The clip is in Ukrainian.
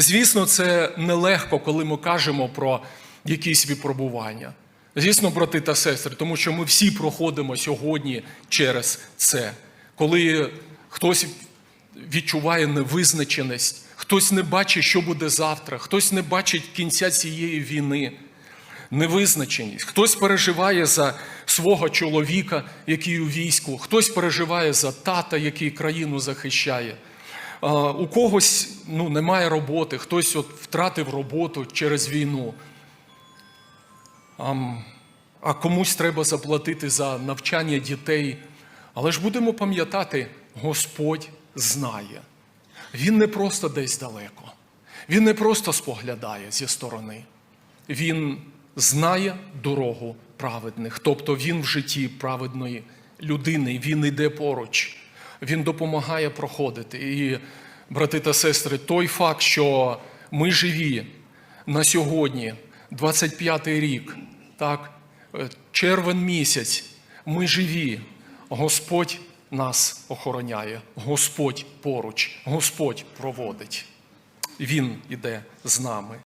Звісно, це нелегко, коли ми кажемо про якісь випробування. Звісно, брати та сестри, тому що ми всі проходимо сьогодні через це. Коли хтось відчуває невизначеність, хтось не бачить, що буде завтра, хтось не бачить кінця цієї війни, невизначеність, хтось переживає за свого чоловіка, який у війську, хтось переживає за тата, який країну захищає. У когось ну, немає роботи, хтось от втратив роботу через війну. А комусь треба заплатити за навчання дітей. Але ж будемо пам'ятати, Господь знає. Він не просто десь далеко. Він не просто споглядає зі сторони. Він знає дорогу праведних. Тобто він в житті праведної людини, він йде поруч, він допомагає проходити. І, брати та сестри, той факт, що ми живі на сьогодні, 25-й рік, так, е, червень місяць, ми живі. Господь нас охороняє, Господь поруч, Господь проводить. Він іде з нами.